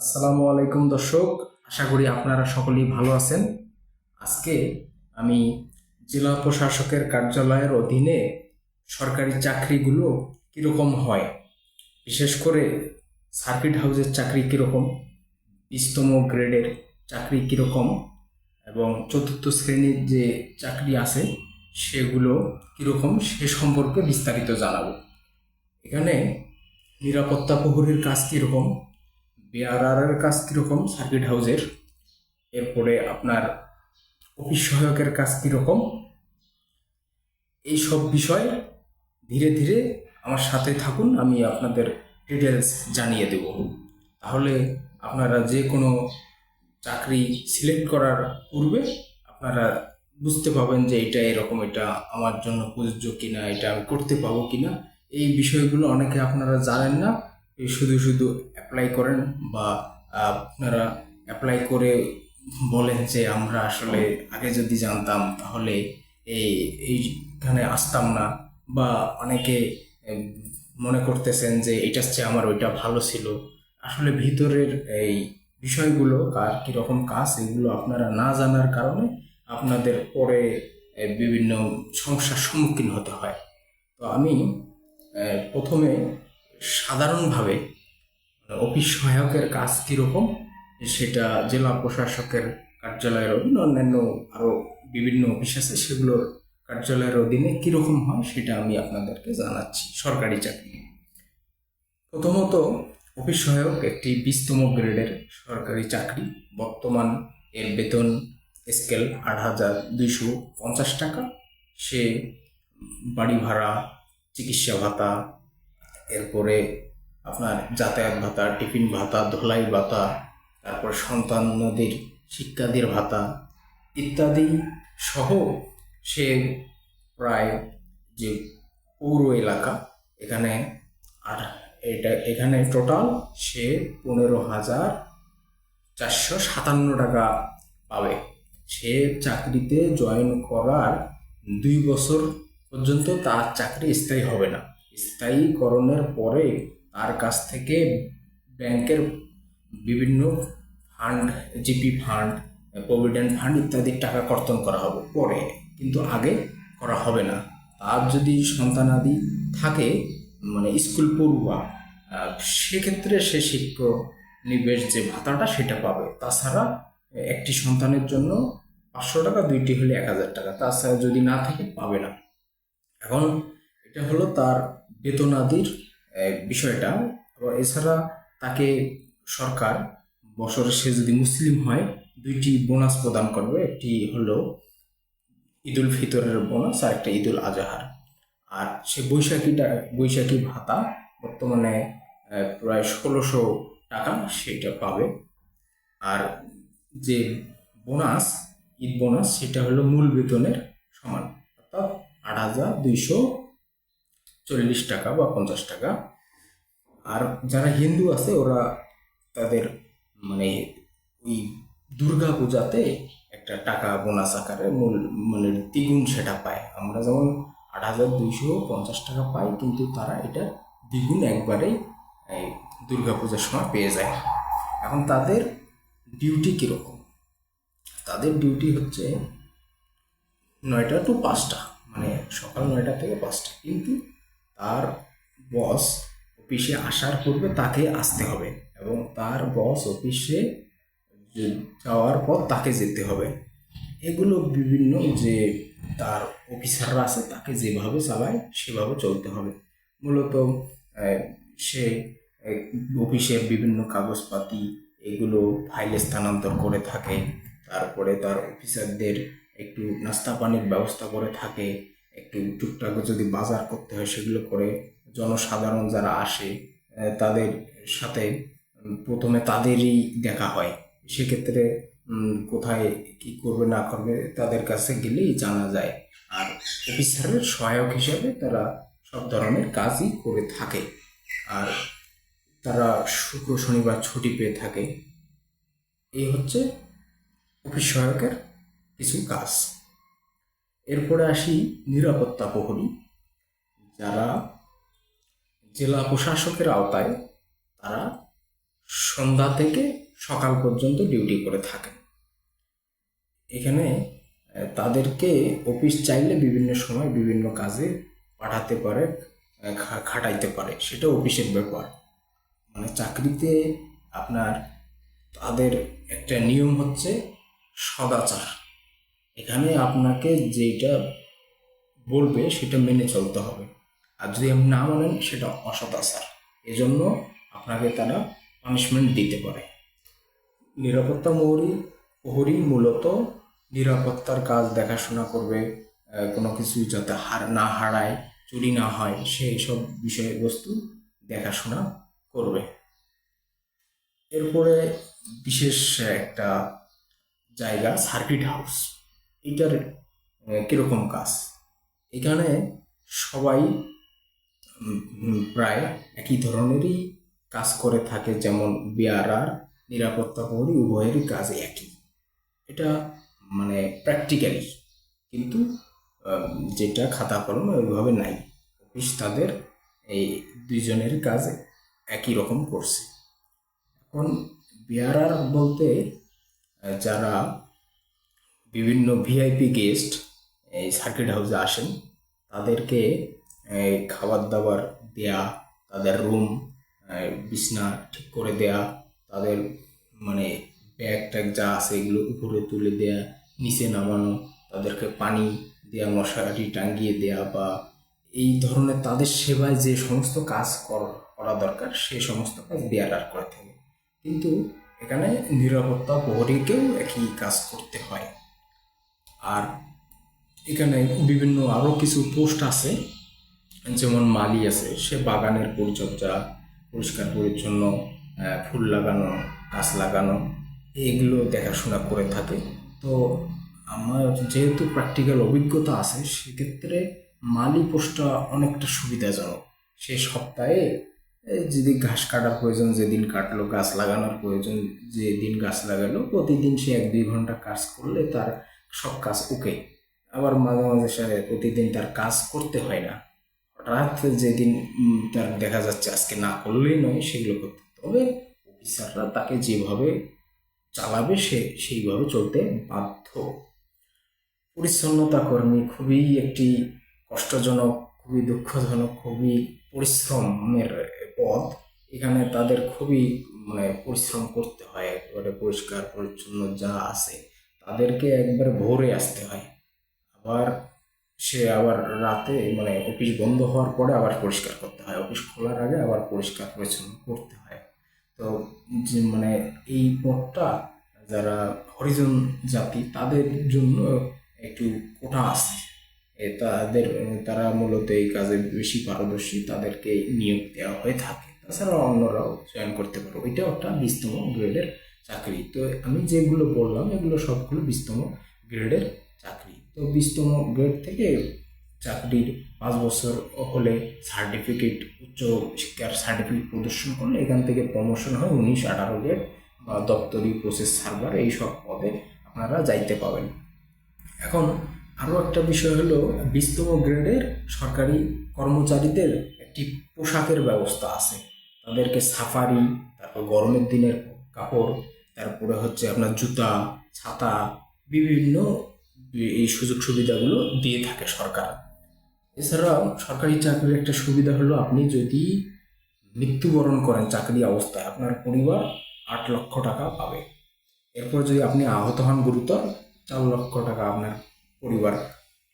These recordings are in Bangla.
আসসালামু আলাইকুম দর্শক, আশা করি আপনারা সকলেই ভালো আছেন। আজকে আমি জেলা প্রশাসকের কার্যালয়ের অধীনে সরকারি চাকরিগুলো কীরকম হয়, বিশেষ করে সার্কিট হাউসের চাকরি কীরকম, বিশতম গ্রেডের চাকরি কীরকম, এবং চতুর্থ শ্রেণির যে চাকরি আছে, সেগুলো কীরকম, সে সম্পর্কে বিস্তারিত জানাব। এখানে নিরাপত্তা প্রহরীর কাজ কীরকম বিআরআরের কাজ কীরকম? সার্কিট হাউজের এরপরে আপনার অফিস সহায়কের কাজ কীরকম? এই সব বিষয় ধীরে ধীরে আমার সাথে থাকুন, আমি আপনাদের ডিটেলস জানিয়ে দেব। তাহলে আপনারা যে কোনো চাকরি সিলেক্ট করার পূর্বে আপনারা বুঝতে পাবেন যে এটা এরকম, এটা আমার জন্য প্রযোজ্য কিনা, এটা আমি করতে পাবো কিনা। এই বিষয়গুলো অনেকে আপনারা জানেন না। শুধু শুধু অ্যাপ্লাই করেন বা আপনারা অ্যাপ্লাই করে বলেন যে আমরা আসলে আগে যদি জানতাম তাহলে এই, এইখানে আসতাম না বা অনেকে মনে করতেছেন যে এটার চেয়ে আমার ওইটা ভালো ছিল। আসলে ভিতরের এই বিষয়গুলো, কার কীরকম কাজ, এগুলো আপনারা না জানার কারণে আপনাদের পরে বিভিন্ন সমস্যার সম্মুখীন হতে হয়। তো আমি প্রথমে সাধারণভাবে অফিস সহায়কের কাজ কীরকম? সেটা জেলা প্রশাসকের কার্যালয়ের অধীন, অন্যান্য আরও বিভিন্ন অফিস আছে, সেগুলোর কার্যালয়ের অধীনে কীরকম হয় সেটা আমি আপনাদেরকে জানাচ্ছি, সরকারি চাকরি। প্রথমত, অফিস সহায়ক একটি বিশতম গ্রেডের সরকারি চাকরি। বর্তমান এর বেতন স্কেল আট হাজার দুইশো পঞ্চাশ টাকা। সে বাড়ি ভাড়া, চিকিৎসা ভাতা এরপরে আপনার যাতায়াত ভাতা, টিফিন ভাতা, ধোলাই ভাতা, তারপর সন্তানদের শিক্ষাদের ভাতা ইত্যাদি সহ সে প্রায় যে পৌর এলাকা, এখানে আর এটা, এখানে টোটাল সে পনেরো হাজার চারশো সাতান্ন টাকা পাবে। সে চাকরিতে জয়েন করার দুই বছর পর্যন্ত তার চাকরি স্থায়ী হবে না। স্থায়ীকরণের পরে তার কাছ থেকে ব্যাংকের বিভিন্ন fund GP fund provident fund ইত্যাদির টাকা কর্তন করা হবে। পরে কিন্তু আগে করা হবে না। তার যদি সন্তানাদি থাকে মানে স্কুল পড়ুয়া সেক্ষেত্রে সে শিক্ষক নিবেশ যে ভাতাটা সেটা পাবে। তাছাড়া একটি সন্তানের জন্য পাঁচশো টাকা, দুইটি হলে এক হাজার টাকা। তাছাড়া যদি না থাকে, পাবে না। এখন এটা হলো তার বেতনাদির বিষয়টা। এছাড়া তাকে সরকার বছরে সে যদি মুসলিম হয়, দুইটি বোনাস প্রদান করবে। একটি হলো ঈদুল ফিতরের বোনাস আর একটা ঈদুল আজহার। আর সে বৈশাখীটা বৈশাখী ভাতা বর্তমানে প্রায় ষোলোশো টাকা সেটা পাবে। আর যে বোনাস ঈদ বোনাস সেটা হলো মূল বেতনের সমান। অর্থাৎ আট হাজার দুইশো চল্লিশ টাকা বা পঞ্চাশ টাকা। আর যারা হিন্দু আছে, ওরা তাদের মানে ওই দুর্গা পূজাতে একটা টাকা বোনাস আকারে মূল মানে দ্বিগুণ সেটা পায়। আমরা যেমন আট হাজার দুইশো পঞ্চাশ টাকা পাই, কিন্তু তারা এটা দ্বিগুণ একবারেই, এই দুর্গা পূজার সময় পেয়ে যায়। এখন তাদের ডিউটি কীরকম? তাদের ডিউটি হচ্ছে নয়টা টু পাঁচটা মানে সকাল নয়টা থেকে পাঁচটা। কিন্তু তার বস অফিসে আসার পূর্বে তাকে আসতে হবে এবং তার বস অফিসে যাওয়ার পর তাকে যেতে হবে। এগুলো বিভিন্ন যে তার অফিসাররা আছে, তাকে যেভাবে চালায়, সেভাবে চলতে হবে। মূলত সে অফিসের বিভিন্ন কাগজপাতি, এগুলো ফাইলে স্থানান্তর করে থাকে। তারপরে তার অফিসারদের একটু নাস্তা পানির ব্যবস্থা করে থাকে। একটু টুকটাক যদি বাজার করতে হয় সেগুলো করে জনসাধারণ যারা আসে তাদের সাথে প্রথমে তাদেরই দেখা হয়। সেক্ষেত্রে কোথায় কি করবে না করবে তাদের কাছে গেলেই জানা যায়। আর অফিসারের সহায়ক হিসাবে তারা সব ধরনের কাজই করে থাকে। আর তারা শুক্র, শনিবার ছুটি পেয়ে থাকে। এই হচ্ছে অফিস সহায়কের কিছু কাজ। এরপরে আসি নিরাপত্তা প্রহরী। যারা জেলা প্রশাসকের আওতায় তারা সন্ধ্যা থেকে সকাল পর্যন্ত ডিউটি করে থাকেন। এখানে তাদেরকে অফিস চাইলে বিভিন্ন সময় বিভিন্ন কাজে পাঠাতে পারে খাটাইতে পারে। সেটা অফিসের ব্যাপার। মানে চাকরিতে আপনার তাদের একটা নিয়ম হচ্ছে সদাচার। এখানে আপনাকে যেটা বলবে সেটা মেনে চলতে হবে। আর যদি আপনি না মানেন, সেটা অসদাচার এজন্য আপনাকে তারা পানিশমেন্ট দিতে পারে। নিরাপত্তা মৌরি, প্রহরী মূলত নিরাপত্তার কাজ দেখাশোনা করবে কোনো কিছু যাতে হার, না হারায়, চুরি না হয় সেই সব বিষয়বস্তু দেখাশোনা করবে। এরপরে বিশেষ একটা জায়গা সার্কিট হাউস এটার কীরকম কাজ? এখানে সবাই প্রায় একই ধরনেরই কাজ করে থাকে, যেমন বিআরআর নিরাপত্তা প্রহরী উভয়েরই কাজ একই। এটা মানে প্র্যাকটিক্যালি কিন্তু যেটা খাতা কলম ওইভাবে নাই। অফিস তাদের এই দুইজনের কাজ একই রকম করছে। এখন বিআরআর বলতে যারা বিভিন্ন ভিআইপি গেস্ট এই সার্কিট হাউসে আসেন। তাদেরকে খাবার দাবার দেয়া, তাদের রুম বিছনা ঠিক করে দেয়া, তাদের মানে ব্যাগ ট্যাগ যা আছে এগুলো উপরে তুলে দেয়া, নিচে নামানো, তাদেরকে পানি দেয়া, মশারি টাঙ্গিয়ে দেয়া বা এই ধরনের তাদের সেবায় যে সমস্ত কাজ কর- করা দরকার, সে সমস্ত কাজ বিআরআর করে থাকে। কিন্তু এখানে নিরাপত্তা প্রহরীকেও একই কাজ করতে হয়। আর এখানে বিভিন্ন আরও কিছু পোস্ট আছে, যেমন মালি আছে, সে বাগানের পরিচর্যা, পরিষ্কার পরিচ্ছন্ন ফুল লাগানো, গাছ লাগানো, এগুলো দেখাশোনা করে থাকে। তো আমার যেহেতু প্র্যাকটিক্যাল অভিজ্ঞতা আছে, সেক্ষেত্রে মালি পোস্টটা অনেকটা সুবিধাজনক। সে সপ্তাহে যদি ঘাস কাটার প্রয়োজন, যেদিন কাটলো, গাছ লাগানোর প্রয়োজন, যেদিন গাছ লাগালো, প্রতিদিন সে এক দুই ঘণ্টা কাজ করলে তার সব কাজ ওকে। আবার মাঝে মাঝে সে প্রতিদিন তার কাজ করতে হয় না। হঠাৎ যেদিন তার দেখা যাচ্ছে আজকে না করলেই নয়, সেগুলো করতে। তবে অফিসাররা তাকে যেভাবে চালাবে, সে সেইভাবে চলতে বাধ্য। পরিচ্ছন্নতা কর্মী খুবই একটি কষ্টজনক, খুবই দুঃখজনক, খুবই পরিশ্রমের পথ। এখানে তাদের খুবই মানে পরিশ্রম করতে হয়, একেবারে পরিষ্কার পরিচ্ছন্ন যা আছে। তাদেরকে একবার ভোরে আসতে হয়। আবার সে আবার রাতে মানে অফিস বন্ধ হওয়ার পরে আবার পরিষ্কার করতে হয়। অফিস খোলার আগে আবার পরিষ্কার পরিচ্ছন্ন করতে হয়। তো মানে এই পথটা যারা হরিজন জাতি, তাদের জন্য একটু কোটা আছে। তাদের, তারা মূলত এই কাজে বেশি পারদর্শী, তাদেরকে নিয়োগ দেওয়া হয়ে থাকে। তাছাড়া অন্যরাও জয়েন করতে পারো। ওইটাও একটা বিস্তম গ্রেডের চাকরি। তো আমি যেগুলো বললাম, এগুলো সবগুলো বিশতম গ্রেডের চাকরি। তো বিশতম গ্রেড থেকে চাকরির পাঁচ বছর হলে সার্টিফিকেট, উচ্চ শিক্ষার সার্টিফিকেট প্রদর্শন করলে এখান থেকে প্রমোশন হয় উনিশ, আঠারো গ্রেড বা দপ্তরি প্রসেস সার্ভার এই সব পদে আপনারা যাইতে পাবেন। এখন আরও একটা বিষয় হলো, বিশতম গ্রেডের সরকারি কর্মচারীদের একটি পোশাকের ব্যবস্থা আছে। তাদেরকে সাফারি, তারপর গরমের দিনের কাপড়, তারপরে হচ্ছে আপনার জুতা, ছাতা, বিভিন্ন এই সুযোগ সুবিধাগুলো দিয়ে থাকে সরকার। এছাড়াও সরকারি চাকরির একটা সুবিধা হলো আপনি যদি মৃত্যুবরণ করেন চাকরি অবস্থায়, আপনার পরিবার আট লক্ষ টাকা পাবে। এরপর যদি আপনি আহত হন গুরুতর, চার লক্ষ টাকা আপনার পরিবার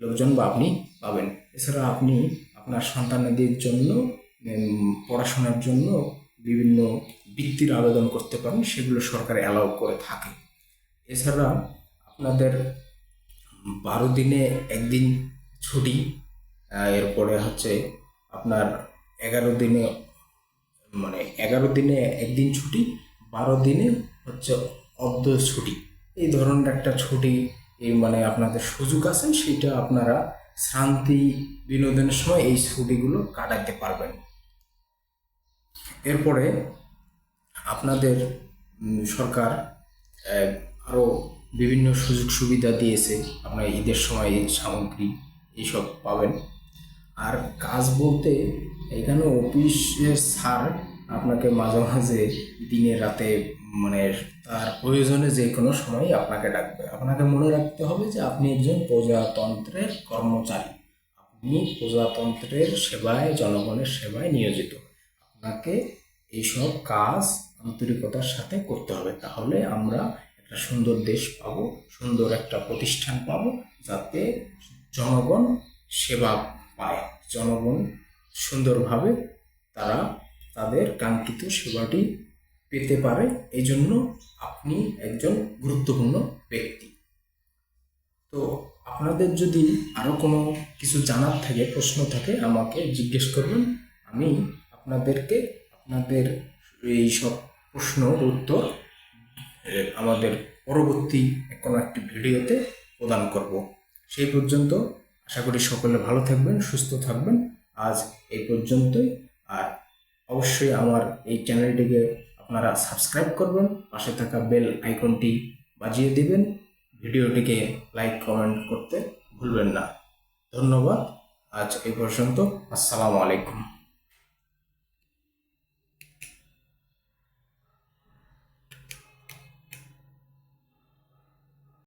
লোকজন বা আপনি পাবেন। এছাড়া আপনি আপনার সন্তানদের জন্য পড়াশোনার জন্য বিভিন্ন বৃত্তির আবেদন করতে পারেন, সেগুলো সরকার অ্যালাউ করে থাকে। এছাড়া আপনাদের বারো দিনে একদিন ছুটি এরপরে হচ্ছে আপনার এগারো দিনে মানে এগারো দিনে একদিন ছুটি, বারো দিনে হচ্ছে অর্ধ ছুটি। এই ধরনের একটা ছুটি, এই মানে আপনাদের সুযোগ আছে, সেটা আপনারা শান্তি বিনোদনের সময় এই ছুটিগুলো কাটাতে পারবেন। এরপরে আপনাদের সরকার আরও বিভিন্ন সুযোগ সুবিধা দিয়েছে। আপনার ঈদের সময় ঈদ সামগ্রী, এইসব পাবেন। আর কাজ বলতে, এখানে অফিসের স্যার আপনাকে মাঝে মাঝে দিনে রাতে মানে তার প্রয়োজনে যে কোনো সময় আপনাকে ডাকবে। আপনাকে মনে রাখতে হবে যে আপনি একজন প্রজাতন্ত্রের কর্মচারী। আপনি প্রজাতন্ত্রের সেবায়, জনগণের সেবায় নিয়োজিত। আপনাকে এইসব কাজ আন্তরিকতার সাথে করতে হবে। তাহলে আমরা একটা সুন্দর দেশ পাব, সুন্দর একটা প্রতিষ্ঠান পাব, যাতে জনগণ সেবা পায়। জনগণ সুন্দরভাবে তারা তাদের কাঙ্ক্ষিত সেবাটি পেতে পারে। এই জন্য আপনি একজন গুরুত্বপূর্ণ ব্যক্তি। তো আপনাদের যদি আরও কোনো কিছু জানার থাকে, প্রশ্ন থাকে, আমাকে জিজ্ঞেস করবেন। আমি আপনাদেরকে, আপনাদের এই সব প্রশ্নর উত্তর আমাদের পরবর্তী কোনো একটি ভিডিওতে প্রদান করব। সেই পর্যন্ত আশা করি সকলে ভালো থাকবেন, সুস্থ থাকবেন। আজ এই পর্যন্তই। আর অবশ্যই আমার এই চ্যানেলটিকে আপনারা সাবস্ক্রাইব করবেন, পাশে থাকা বেল আইকনটি বাজিয়ে দিবেন। ভিডিওটিকে লাইক, কমেন্ট করতে ভুলবেন না। ধন্যবাদ। আজ এই পর্যন্ত। আসসালামু আলাইকুম।